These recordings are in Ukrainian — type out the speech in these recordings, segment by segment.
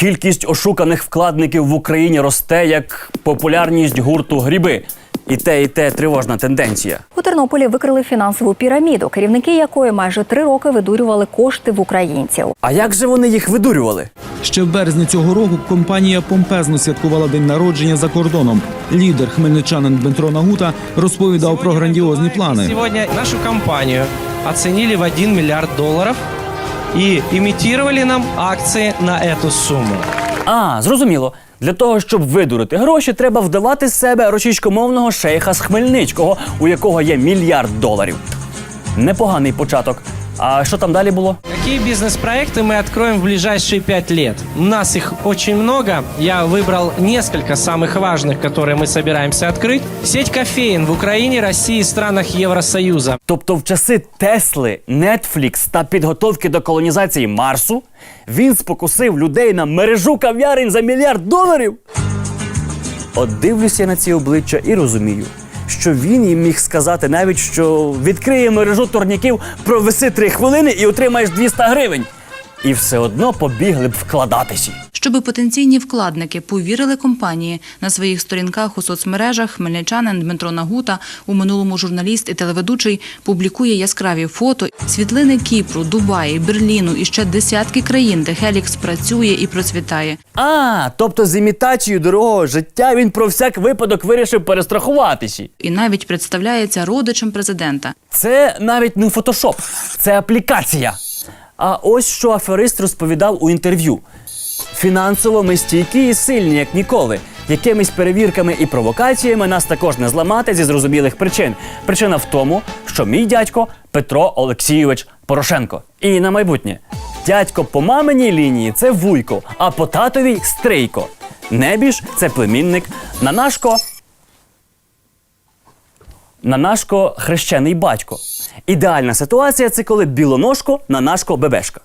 Кількість ошуканих вкладників в Україні росте як популярність гурту гриби. І те, і те тривожна тенденція. У Тернополі викрили фінансову піраміду, керівники якої майже три роки видурювали кошти в українців. А як же вони їх видурювали? Ще в березні цього року компанія помпезно святкувала день народження за кордоном. Лідер хмельничанин Дмитро Нагута розповідав про грандіозні плани. Сегодня нашу компанию оценили в 1 миллиард долларов и имитировали нам акции на эту сумму. А, зрозуміло. Для того, щоб видурити гроші, треба вдавати з себе російськомовного шейха з Хмельницького, у якого є мільярд доларів. Непоганий початок. А що там далі було? Какие бизнес-проекты мы откроем в ближайшие пять лет? У нас их очень много. Я выбрал несколько самых важных, которые мы собираемся открыть. Сеть кофеин в Украине, России и странах Евросоюза. Тобто в часи Тесли, Netflix та підготовки до колонізації Марсу він спокусив людей на мережу кав'ярень за мільярд доларів. От дивлюся на ці обличчя і розумію, що він їм міг сказати навіть, що відкриє мережу турніків, провиси три хвилини і отримаєш 200 гривень. І все одно побігли б вкладатися. Щоби потенційні вкладники повірили компанії на своїх сторінках у соцмережах, хмельничанин Дмитро Нагута, у минулому журналіст і телеведучий, публікує яскраві фото, світлини Кіпру, Дубаї, Берліну і ще десятки країн, де Хелікс працює і процвітає. А, тобто з імітацією дорогого життя він про всяк випадок вирішив перестрахуватися. І навіть представляється родичем президента. Це навіть не фотошоп, це аплікація. А ось що аферист розповідав у інтерв'ю: фінансово ми стійкі і сильні, як ніколи. Якимись перевірками і провокаціями нас також не зламати зі зрозумілих причин. Причина в тому, що мій дядько Петро Олексійович Порошенко. І на майбутнє. Дядько по маминій лінії це вуйко, а по татовій стрийко. Небіж це племінник. Нанашко Нанашко хрещений батько. Ідеальна ситуація це коли білоножко нанашко бебешка.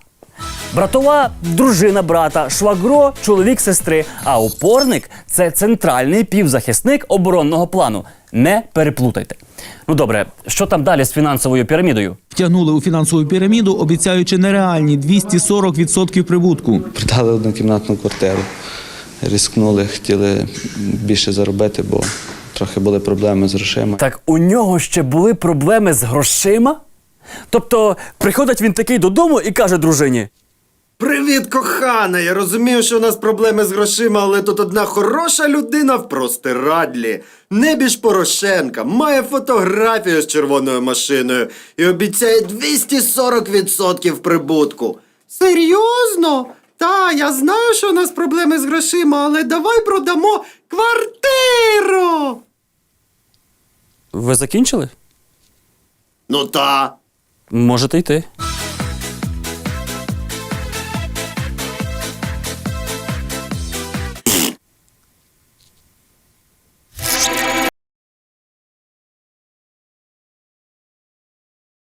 Братова дружина брата, швагро чоловік сестри, а опорник це центральний півзахисник оборонного плану. Не переплутайте. Ну добре, що там далі з фінансовою пірамідою? Втягнули у фінансову піраміду, обіцяючи нереальні 240% прибутку. Продали однокімнатну квартиру. Рискнули, хотіли більше заробити, бо трохи були проблеми з грошима. Так у нього ще були проблеми з грошима? Тобто приходить він такий додому і каже дружині: Привіт, кохана! Я розумію, що у нас проблеми з грошима, але тут одна хороша людина в простирадлі. Небіж Порошенка має фотографію з червоною машиною і обіцяє 240% прибутку. Серйозно? Та, я знаю, що у нас проблеми з грошима, але давай продамо квартиру. Ви закінчили? Ну та. Можете йти.